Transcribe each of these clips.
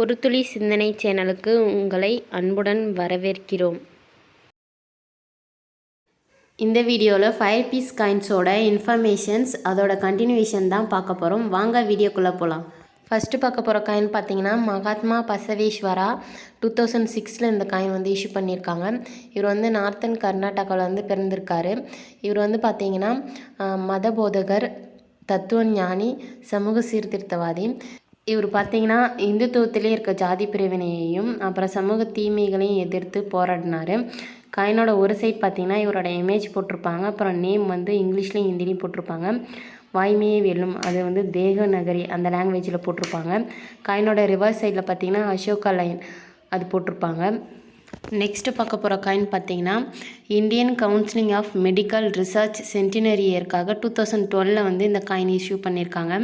ஒரு துளி சிந்தனை சேனலுக்கு உங்களை அன்புடன் வரவேற்கிறோம். இந்த வீடியோவில் ஃபைவ் பீஸ் காயின்ஸோட இன்ஃபர்மேஷன்ஸ் அதோட கண்டினியூஷன் தான் பார்க்க போகிறோம் வாங்க வீடியோக்குள்ளே போகலாம் ஃபஸ்ட்டு பார்க்க போகிற காயின் பார்த்தீங்கன்னா மகாத்மா பசவேஸ்வரா டூ தௌசண்ட் சிக்ஸில் இந்த காயின் வந்து இஷ்யூ பண்ணியிருக்காங்க. இவர் வந்து நார்த்தன் கர்நாடகாவில் வந்து பிறந்திருக்காரு. இவர் வந்து பார்த்தீங்கன்னா மத போதகர் தத்துவ ஞானி சமூக சீர்திருத்தவாதி. இவர் பார்த்தீங்கன்னா இந்துத்துவத்திலே இருக்க ஜாதி பிரிவினையையும் அப்புறம் சமூக தீமைகளையும் எதிர்த்து போராடினார். காயினோட ஒரு சைட் பார்த்தீங்கன்னா இவரோட இமேஜ் போட்டிருப்பாங்க. அப்புறம் நேம் வந்து இங்கிலீஷ்லேயும் ஹிந்திலையும் போட்டிருப்பாங்க. வாய்மையே வெல்லும். அது வந்து தேவநகரி அந்த லாங்குவேஜில் போட்டிருப்பாங்க. காயினோட ரிவர்ஸ் சைடில் பார்த்தீங்கன்னா அசோகா லைன் அது போட்டிருப்பாங்க. நெக்ஸ்ட்டு பார்க்க போகிற காயின் பார்த்தீங்கன்னா Indian counselling of medical research centenary இயர்க்காக two thousand டுவெலில் வந்து இந்த காயின் இஷ்யூ பண்ணியிருக்காங்க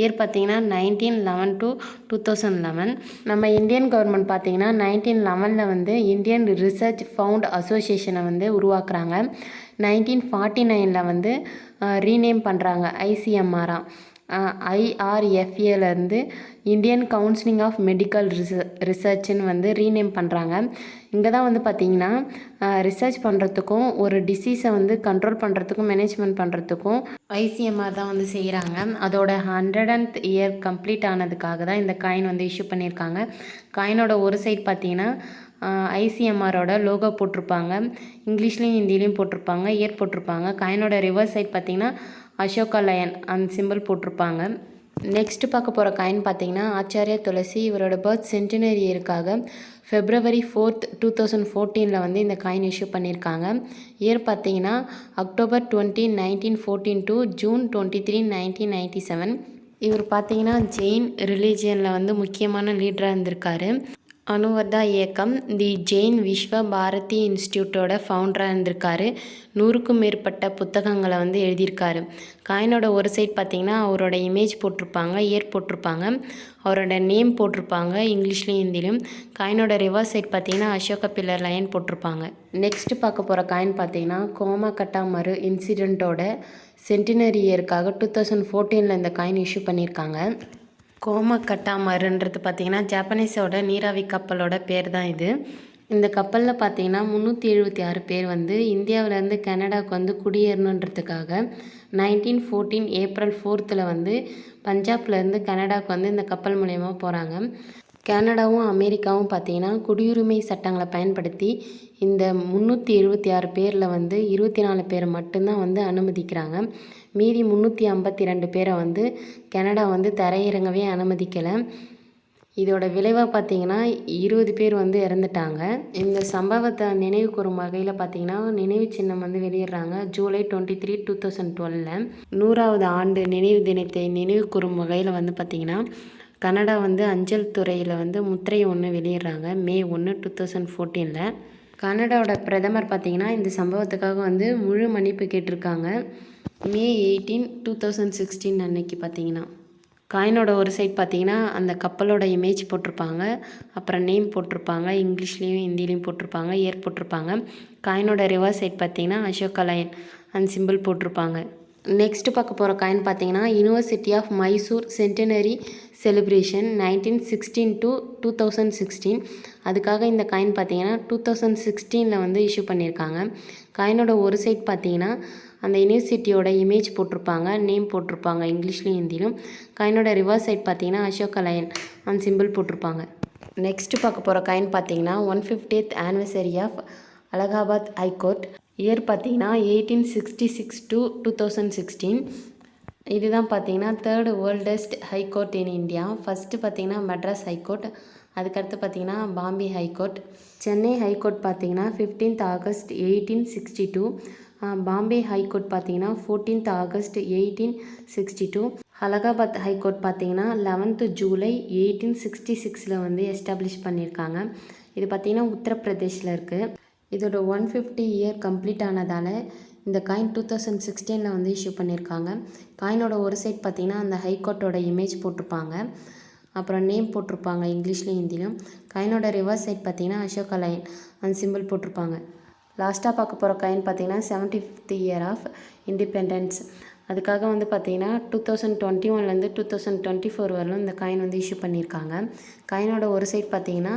இயர் பார்த்தீங்கன்னா nineteen eleven to two thousand eleven நம்ம இந்தியன் கவர்மெண்ட் பார்த்தீங்கன்னா நைன்டீன் லெவனில் வந்து இந்தியன் ரிசர்ச் ஃபவுண்ட் அசோசியேஷனை வந்து உருவாக்குறாங்க. நைன்டீன் ஃபார்ட்டி நைனில் வந்து ரீநேம் பண்ணுறாங்க ஐசிஎம்ஆராக ஐஆர்எஃப்ஏலேருந்து இந்தியன் கவுன்சிலிங் ஆஃப் மெடிக்கல் ரிச ரிசர்ச்னு வந்து ரீநேம் பண்ணுறாங்க இங்கே தான் வந்து பார்த்திங்கன்னா ரிசர்ச் பண்ணுறதுக்கும் ஒரு டிசீஸை வந்து கண்ட்ரோல் பண்ணுறதுக்கும் மேனேஜ்மெண்ட் பண்ணுறதுக்கும் ஐசிஎம்ஆர் தான் வந்து செய்கிறாங்க அதோட ஹண்ட்ரட் அண்ட் இயர் கம்ப்ளீட் ஆனதுக்காக தான் இந்த காயின் வந்து இஷ்யூ பண்ணியிருக்காங்க. காயினோட ஒரு சைட் பார்த்தீங்கன்னா ஐசிஎம்ஆரோட லோகோ போட்டிருப்பாங்க. இங்கிலீஷ்லேயும் ஹிந்திலையும் போட்டிருப்பாங்க இயர் போட்டிருப்பாங்க. காயினோட ரிவர்ஸ் சைட் பார்த்தீங்கன்னா அசோகா லயன் அந்த சிம்பிள் போட்டிருப்பாங்க. நெக்ஸ்ட்டு பார்க்க போகிற காயின் பார்த்தீங்கன்னா ஆச்சாரிய துளசி இவரோட பர்த் சென்டினரி இயருக்காக ஃபெப்ரவரி ஃபோர்த் டூ தௌசண்ட் ஃபோர்டீனில் வந்து இந்த காயின் இஷ்யூ பண்ணியிருக்காங்க. இயர் பார்த்தீங்கன்னா October twenty nineteen fourteen to June twenty three nineteen ninety seven இவர் பார்த்தீங்கன்னா ஜெயின் ரிலீஜியனில் வந்து முக்கியமான லீடராக இருந்திருக்காரு. அனுவர்தா இயக்கம் தி ஜெயின் விஸ்வ பாரதி இன்ஸ்டியூட்டோட ஃபவுண்டராக இருந்திருக்காரு. நூறுக்கும் மேற்பட்ட புத்தகங்களை வந்து எழுதியிருக்காரு. காயினோட ஒரு சைட் பார்த்திங்கன்னா அவரோட இமேஜ் போட்டிருப்பாங்க இயர் போட்டிருப்பாங்க. அவரோட நேம் போட்டிருப்பாங்க இங்கிலீஷ்லேயும் ஹிந்திலையும். காயினோட ரிவர்ஸ் சைட் பார்த்திங்கன்னா அசோக பில்லர் லைன் போட்டிருப்பாங்க. நெக்ஸ்ட்டு பார்க்க போகிற காயின் பார்த்தீங்கன்னா கோமா கட்டாமரு இன்சிடெண்ட்டோட சென்டினரி இயருக்காக டூ தௌசண்ட் ஃபோர்டீனில் இந்த காயின் இஷ்யூ பண்ணியிருக்காங்க. கோமக்கட்டா மருன்றது பார்த்தீங்கன்னா ஜாப்பனீஸோட நீராவி கப்பலோட பேர் தான் இது. இந்த கப்பலில் பார்த்தீங்கன்னா முந்நூற்றி எழுபத்தி ஆறு பேர் வந்து இந்தியாவிலேருந்து கனடாவுக்கு வந்து குடியேறணுன்றதுக்காக நைன்டீன் ஃபோர்டீன் ஏப்ரல் ஃபோர்த்தில் வந்து பஞ்சாப்லேருந்து கனடாவுக்கு வந்து இந்த கப்பல் மூலயமா போகிறாங்க கனடாவும் அமெரிக்காவும் பார்த்தீங்கன்னா குடியுரிமை சட்டங்களை பயன்படுத்தி இந்த முந்நூற்றி எழுபத்தி ஆறு பேரில் வந்து இருபத்தி நாலு பேர் மட்டும்தான் வந்து அனுமதிக்கிறாங்க. மீதி முந்நூற்றி ஐம்பத்தி ரெண்டு பேரை வந்து கனடா வந்து தரையிறங்கவே அனுமதிக்கலை. இதோட விளைவாக பார்த்தீங்கன்னா இருபது பேர் வந்து இறந்துட்டாங்க. இந்த சம்பவத்தை நினைவு கூறும் வகையில் பார்த்தீங்கன்னா நினைவு சின்னம் வந்து வெளியிடுறாங்க. July twenty three two thousand டுவெலில் நூறாவது ஆண்டு நினைவு தினத்தை நினைவு கூறும் வகையில் வந்து பார்த்திங்கன்னா கனடா வந்து அஞ்சல் துறையில் வந்து முத்திரை ஒன்று வெளியிடுறாங்க. மே ஒன்று டூ தௌசண்ட் ஃபோர்டீனில். கனடாவோட பிரதமர் பார்த்திங்கன்னா இந்த சம்பவத்துக்காக வந்து முழு மன்னிப்பு கேட்டிருக்காங்க. May eighteen two thousand sixteen அன்னைக்கு பார்த்தீங்கன்னா காயினோட ஒரு சைட் பார்த்தீங்கன்னா அந்த கப்பலோட இமேஜ் போட்டிருப்பாங்க. அப்புறம் நேம் போட்டிருப்பாங்க. இங்கிலீஷ்லேயும் ஹிந்திலையும் போட்டிருப்பாங்க. ஏர் போட்டிருப்பாங்க. காயினோட ரிவர்ஸ் சைட் பார்த்தீங்கன்னா அசோக் லைன் அந்த சிம்பிள் போட்டிருப்பாங்க. நெக்ஸ்ட் பார்க்க போகிற காயின் பார்த்தீங்கன்னா university of Mysore centenary celebration nineteen sixteen to two thousand sixteen அதுக்காக இந்த காயின் பார்த்தீங்கன்னா டூ தௌசண்ட் சிக்ஸ்டீனில் வந்து இஷ்யூ பண்ணியிருக்காங்க. காயினோட ஒரு சைட் பார்த்தீங்கன்னா அந்த யூனிவர்சிட்டியோட இமேஜ் போட்டிருப்பாங்க நேம் போட்டிருப்பாங்க இங்கிலீஷ்லேயும் ஹிந்திலும் காயினோட ரிவர்ஸ் சைட் பார்த்தீங்கன்னா அசோக லயன் அந்த சிம்பிள் போட்டிருப்பாங்க. நெக்ஸ்ட் பார்க்க போகிற காயின் பார்த்தீங்கன்னா one fiftieth anniversary of Allahabad high court year பார்த்தீங்கன்னா eighteen sixty six to two thousand sixteen இதுதான் பார்த்தீங்கன்னா third oldest high court in India first பார்த்தீங்கன்னா மெட்ராஸ் ஹைகோர்ட் அதுக்கடுத்து பார்த்தீங்கன்னா Bombay high court Chennai high court பார்த்தீங்கன்னா fifteenth August eighteen sixty two Bombay high court பார்த்தீங்கன்னா fourteenth August eighteen sixty two Allahabad high court பார்த்தீங்கன்னா eleventh July eighteen sixty சிக்ஸில் வந்து establish பண்ணியிருக்காங்க. இது பார்த்தீங்கன்னா உத்தரப்பிரதேஷில் இருக்குது இதோட ஒன் ஃபிஃப்டி இயர் கம்ப்ளீட் ஆனதால் இந்த காயின் டூ தௌசண்ட் சிக்ஸ்டீனில் வந்து இஷ்யூ பண்ணியிருக்காங்க காயினோட ஒரு சைட் பார்த்திங்கன்னா அந்த ஹைகோர்ட்டோட இமேஜ் போட்டிருப்பாங்க. அப்புறம் நேம் போட்டிருப்பாங்க இங்கிலீஷ்லேயும் ஹிந்திலையும். காயினோட ரிவர்ஸ் சைட் பார்த்திங்கன்னா அசோகா லைன் அந்த சிம்பிள் போட்டிருப்பாங்க. லாஸ்ட்டாக பார்க்க போகிற காயின் பார்த்தீங்கன்னா seventy fifth year of independence அதுக்காக வந்து பார்த்தீங்கன்னா டூ தௌசண்ட் டுவெண்ட்டி ஒன்லேருந்து டூ தௌசண்ட் டுவெண்ட்டி ஃபோர் வரலும் இந்த காயின் வந்து இஷ்யூ பண்ணியிருக்காங்க. காயினோட ஒரு சைட் பார்த்தீங்கன்னா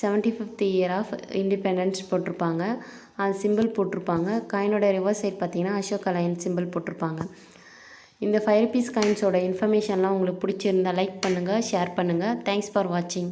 seventy fifth year of independence போட்டிருப்பாங்க. அது சிம்பிள் போட்டிருப்பாங்க. காயினோட ரிவர்ஸ் சைட் பார்த்தீங்கன்னா அசோக் லைன் சிம்பிள் போட்டிருப்பாங்க. இந்த ஃபைவ் ருபீஸ் காயின்ஸோட இன்ஃபர்மேஷன்லாம் உங்களுக்கு பிடிச்சிருந்தா லைக் பண்ணுங்கள் ஷேர் பண்ணுங்கள் தேங்க்ஸ் ஃபார் வாட்சிங்